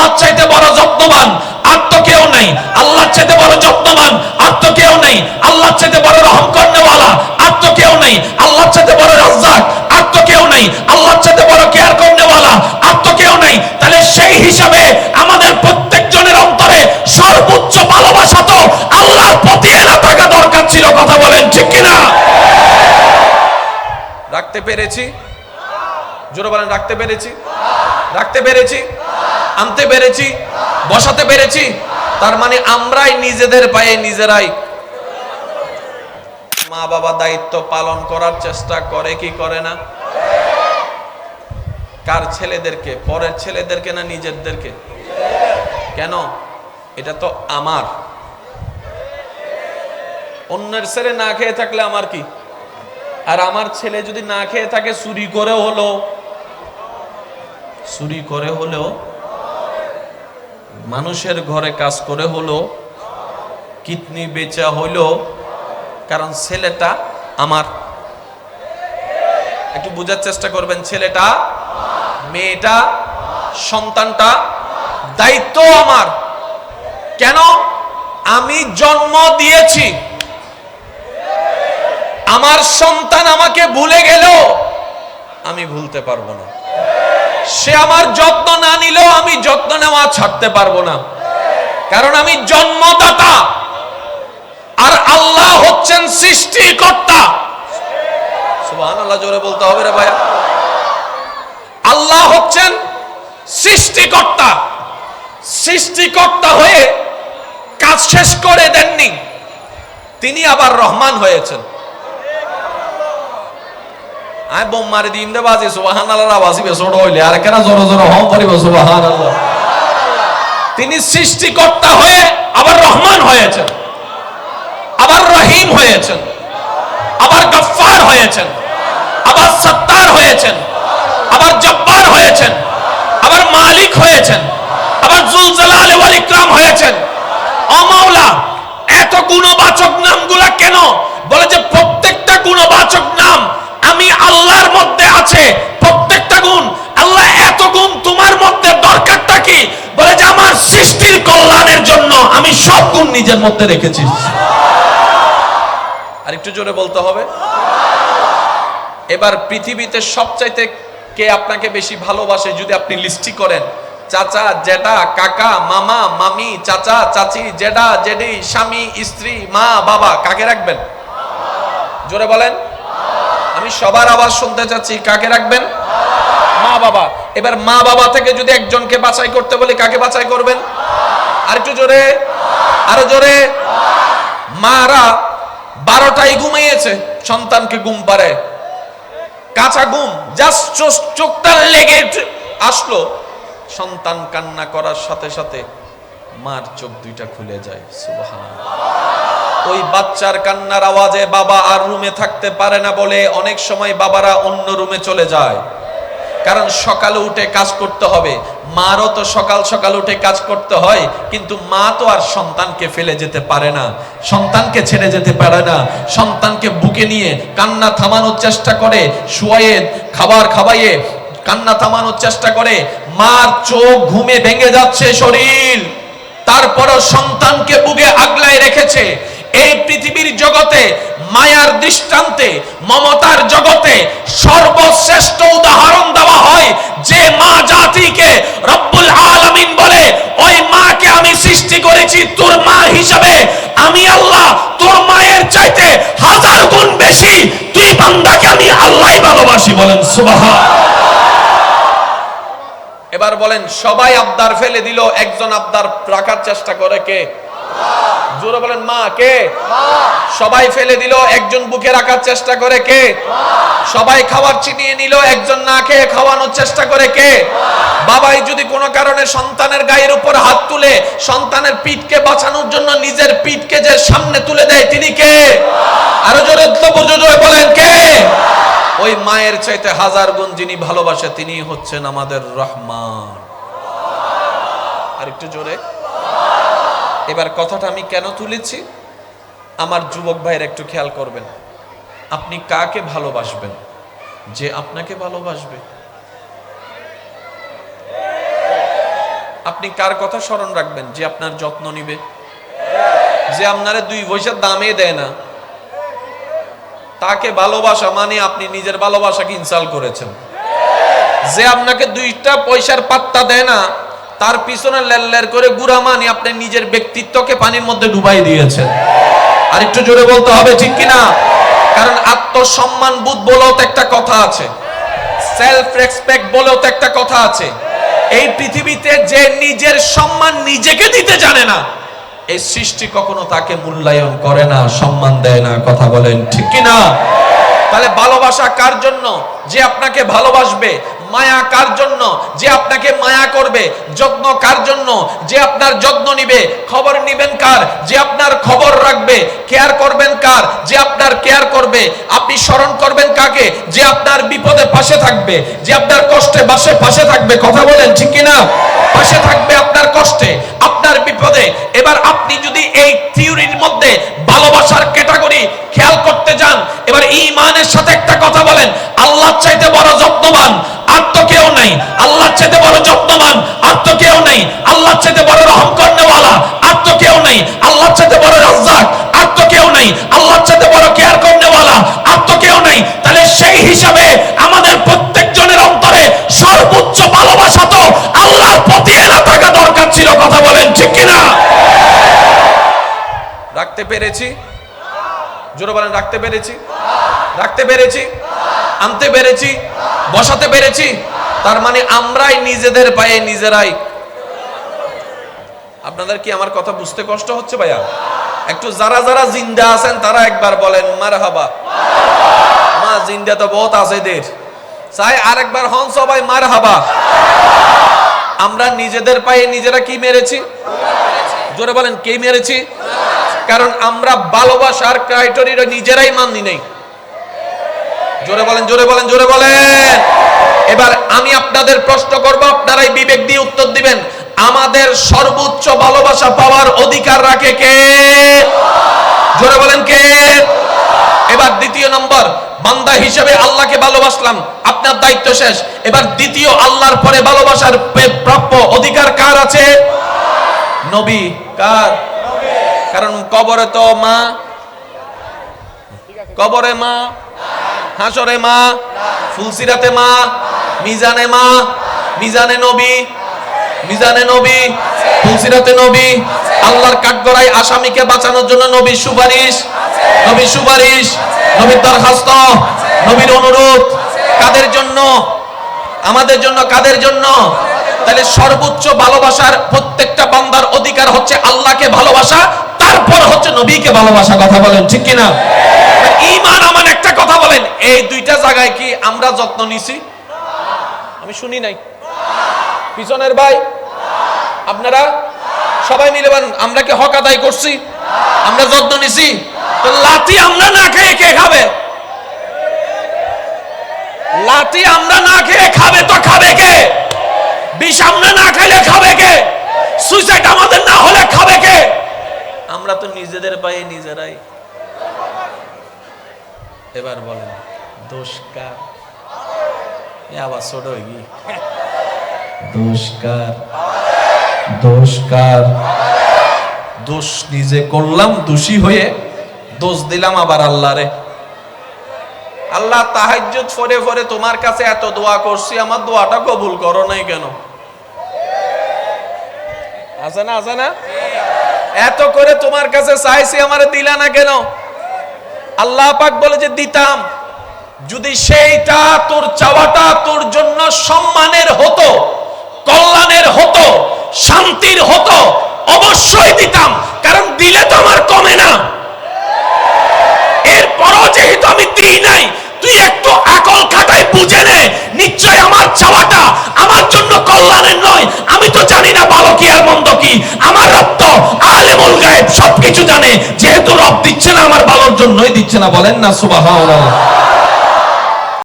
আল্লাহর চাইতে বড় যত্নবান, আর তো কেউ নেই। আল্লাহর চাইতে বড় যত্নবান, আর তো কেউ নেই। আল্লাহর চাইতে বড় রহম করনেওয়ালা, আর তো কেউ নেই। আল্লাহর চাইতে বড় রাজ্জাক, আর তো কেউ নেই। আল্লাহর চাইতে বড় কেয়ার করনেওয়ালা, আর তো কেউ নেই। তাহলে সেই হিসাবে আমাদের প্রত্যেকজনের অন্তরে সর্বোচ্চ ভালোবাসা তো আল্লাহর প্রতি এরা থাকা দরকার ছিল, কথা বলেন ঠিক কিনা? রাখতে পেরেছি? জোরে বলেন, রাখতে পেরেছি? রাখতে পেরেছি? আনতে পেরেছি, বসাতে পেরেছি, তার মানে আমরাই নিজেদের পায়ে নিজেরাই মা বাবা দায়িত্ব পালন করার চেষ্টা করে কি করে না? কার ছেলেদেরকে, পরের ছেলেদেরকে না নিজেদেরকে? কেন? এটা তো আমার। অন্যের ছেলে না খেয়ে থাকলে আমার কি? আর আমার ছেলে যদি না খেয়ে থাকে, চুরি করে হলো চুরি করে হলেও মানুষের ঘরে কাজ করে হলো, কিডনি বেচা হইল, কারণ ছেলেটা আমার। একটু বোঝার চেষ্টা করবেন, ছেলেটা, মেয়েটা, সন্তানটা, দায়িত্ব আমার। কেন? আমি জন্ম দিয়েছি। আমার সন্তান আমাকে ভুলে গেল আমি ভুলতে পারব না। সে আমার যত্ন না নিলেও আমি যত্ন নেওয়া ছাড়তে পারব না। কারণ আমি জন্মদাতা। আর আল্লাহ হচ্ছেন সৃষ্টিকর্তা। জোরে বলতে হবে রে ভাইয়া। আল্লাহ হচ্ছেন সৃষ্টিকর্তা। সৃষ্টিকর্তা হয়ে কাজ শেষ করে দেননি। তিনি আবার রহমান হয়েছেন। আয় বোম মারি দিম দে বাজি সুবহানাল্লাহ বাজিবে ছোট হইলে। আর কেন জোরে জোরে হম পড়িব সুবহানাল্লাহ। তিনি সৃষ্টিকর্তা হয়ে আবার রহমান হয়েছেন। আবার রহিম হয়েছেন। আবার গফফার হয়েছেন। আবার সত্তার হয়েছেন। আবার জব্বার হয়েছেন। আবার মালিক হয়েছেন। আবার জুলজালাল ওয়াল ইকরাম হয়েছেন। ও মাওলা, এত গুণবাচক নামগুলা কেন? বলে যে প্রত্যেকটা গুণবাচক নাম আমি আল্লাহর নিজের মধ্যে রেখেছি আর একটু জোরে বলতে হবে। এবার পৃথিবীতে সবচাইতে কে আপনাকে বেশি ভালোবাসে যদি আপনি লিস্টি করেন, চাচা জেঠা কাকা, মামা, মামি, চাচা, চাচি, জেঠা জেডি স্বামী, স্ত্রী, মা, বাবা, কাকে রাখবেন? জোরে বলেন। আমি সবার আওয়াজ শুনতে চাচ্ছি, কাকে রাখবেন? মা, বাবা। এবার মা, বাবা থেকে যদি একজনকে বাছাই করতে বলি, কাকে বাছাই করবেন? আর একটু জোরে। আরও জোরে। মারা বারোটাই ঘুমিয়েছে, সন্তানকে ঘুম পারে কাঁচা ঘুম জাস্ট চোখটা লেগে আসলো। সন্তান কান্না করার সাথে সাথে মার চোখ দুইটা খুলে যায় ওই বাচ্চার কান্নার আওয়াজে বাবা আর রুমে থাকতে পারে না বলে অনেক সময় বাবারা অন্য রুমে চলে যায়। কারণ সকালে উঠে কাজ করতে হবে। মারও তো সকাল সকাল উঠে কাজ করতে হয়, কিন্তু মা তো আর সন্তানকে ফেলে যেতে পারে না। সন্তানকে ছেড়ে যেতে পারে না। সন্তানকে বুকে নিয়ে কান্না থামানোর চেষ্টা করে, শুয়ে খাবার খাওয়াইয়ে কান্না থামানোর চেষ্টা করে। মার চোখ ঘুমে ভেঙে যাচ্ছে শরীর। তারপরও সন্তানকে বুকে আগলায় রেখেছে। এই পৃথিবীর জগতে মায়ার দৃষ্টান্তে, মমতার জগতে সর্বশ্রেষ্ঠ এবার বলেন, সবাই আবদার ফেলে দিল, একজন আবদার রাখার চেষ্টা করে কে? জোরে বলেন, মা, কে? সবাই ফেলে দিল, একজন বুকে রাখার চেষ্টা করে কে? সবাই খাবার চিনিয়ে নিল, একজন না খেয়ে খাওয়ানোর চেষ্টা করে কে? বাবাই যদি কোনো কারণে সন্তানের গায়ের উপর হাত তুলে সন্তানের পিঠকে বাঁচানোর জন্য নিজের পিঠকে যে সামনে তুলে দেয়, তিনি কে? আরও জোরে বলেন, কে? ওই মায়ের চাইতে হাজার গুণ যিনি ভালোবাসে তিনি হচ্ছেন আমাদের রহমান। আর একটু জোরে। এবার কথাটা আমি কেন তুলেছি? আমার যুবক ভাইয়ের একটু খেয়াল করবেন। আপনি কাকে ভালোবাসবেন? যে আপনাকে ভালোবাসবে? আপনি কার কথা স্মরণ রাখবেন? যে আপনার যত্ন নিবে? যে আপনারা দুই পয়সা দামে দেয় না? তাকে ভালোবাসা মানে আপনি নিজের ভালোবাসাকে ইনসাল করেছেন। যে আপনাকে দুইটা পয়সার পাত্তা দেয় না, তার পিছনে লেল্লের করে গুড়া মানি আপনি নিজের ব্যক্তিত্বকে পানির মধ্যে ডুবাই দিয়েছেন। আর একটু জোরে বলতে হবে, ঠিক কিনা? কারণ আত্মসম্মান বোধ বলেও তো একটা কথা আছে। সেলফ রেসপেক্ট বলেও তো একটা কথা আছে। এই পৃথিবীতে যে নিজের সম্মান নিজেকে দিতে জানে না এই সৃষ্টি কখনো তাকে মূল্যায়ন করে না, সম্মান দেয় না, কথা বলেন ঠিক কি না তাহলে ভালোবাসা কার জন্য? যে আপনাকে ভালোবাসবে, মায়া কার জন্য? যে আপনাকে মায়া করবে, যত্ন কার জন্য? যে আপনার যত্ন নিবে, খবর নিবেন কার? যে আপনার খবর রাখবে, কেয়ার করবেন কার? যে আপনার কেয়ার করবে, আপনি স্মরণ করবেন কাকে? যে আপনার বিপদে পাশে থাকবে, যে আপনার কষ্টে বাসে, পাশে থাকবে, কথা বলেন ঠিক কি না পাশে থাকবে আপনার কষ্টে, আপনার বিপদে এবার আপনি যদি এই থিওরির মধ্যে ভালোবাসার ক্যাটাগরি খেয়াল করতে যান, এবার ইমানের সাথে একটা কথা বলেন আল্লাহ চাইতে বড় যত্নবান আর তো কেউ নাই। আল্লাহ চাইতে বড় যত্নবান আর তো কেউ নাই। আল্লাহ চাইতে বড় রহম করনেওয়ালা আর তো কেউ নাই। আল্লাহ চাইতে বড় রাজ্জাক আর তো কেউ পেরেছি। জোরে বলেন, রাখতে পেরেছি। রাখতে পেরেছি। আনতে পেরেছি। বসাতে পেরেছি। তার মানে আমরাই নিজেদের পায়ে নিজেরাই। আপনাদের কি আমার কথা বুঝতে কষ্ট হচ্ছে ভাইয়া? একটু যারা যারা জিন্দা আছেন, তারা একবার বলেন মার হাবা মা, জিন্দা তো বহুত আছে দের চাই আরেকবার হন সবাই মার হাবা আমরা নিজেদের পায়ে নিজেরা কি মেরেছি? জোরে বলেন, কে মেরেছি? কারণ আমরা ভালোবাসার ক্রাইটেরিয়া নিজেরাই মানি নেই। জোরে বলেন জোরে বলেন জোরে বলেন। এবার আমি আপনাদের প্রশ্ন করব, আপনারাই বিবেক দিয়ে উত্তর দিবেন। আমাদের সর্বোচ্চ ভালোবাসা পাওয়ার অধিকার রাখে কে? জোরে বলেন কে? এবার দ্বিতীয় নম্বর, বান্দা হিসেবে আল্লাহকে ভালোবাসলাম, আপনার দায়িত্ব শেষ। এবার দ্বিতীয়, আল্লাহর পরে ভালোবাসার প্রাপ্য অধিকার কার আছে? নবী, কার? কারণ কবরে তো মা। কবরে মা, হাসরে মা, ফুলসিরাতে মা, মিজানে মা, মিজানে নবী মিজানে নবী, ফুলসিরাতে নবী, আল্লাহর কাঠগড়ায় আসামিকে বাঁচানোর জন্য নবীর সুপারিশ নবীর সুপারিশ, নবীর দরখাস্ত, নবীর অনুরোধ, কাদের জন্য? আমাদের জন্য, কাদের জন্য? তাহলে সর্বোচ্চ ভালোবাসার প্রত্যেকটা বান্দার অধিকার হচ্ছে আল্লাহকে ভালোবাসা তারপর হচ্ছে নবীকে ভালোবাসা কথা বলেন, ঠিক কিনা? ইমান আমার একটা কথা বলেন, এই দুইটা জায়গায় কি আমরা যত্ন নিছি? আমি শুনি নাই। পিছনের ভাই, আপনারা সবাই মিলে বলেন, আমরা কি হক আদায় করছি? আমরা যত্ন নিছি? তো লাতি আমরা না খেয়ে কে খাবে? লাতি আমরা না খেয়ে খাবে তো খাবে কে? বিষ আমরা না খাইলে খাবে কে? সুইসাইড আমাদের না আমরা তো নিজেদের পায়ে নিজেরাই। এবার বলেন দোষ কার? আবার ছোট হয়ে গিয়ে। দোষ কার? দোষ কার? দোষ নিজে করলাম দোষী হয়ে দোষ দিলাম আবার আল্লাহরে। আল্লাহ তাহাজ্জুদ ফরে ফরে তোমার কাছে এত দোয়া করছি আমার দোয়াটা কবুল করো নাই কেন? আছে না আছে না? এত করে তোমার কাছে চাইছি, আমার দিলা না কেন? আল্লাহ পাক বলে যে, দিতাম। যদি সেইটা তোর চাওয়াটা তোর জন্য সম্মানের হতো, কল্যাণের হতো, শান্তির হতো, অবশ্যই দিতাম। কারণ দিলে তো আমার কমে না। সবকিছু জানে যেহেতু রব দিচ্ছে না আমার ভালোর জন্যই দিচ্ছে না। বলেন না সুবহানাল্লাহ।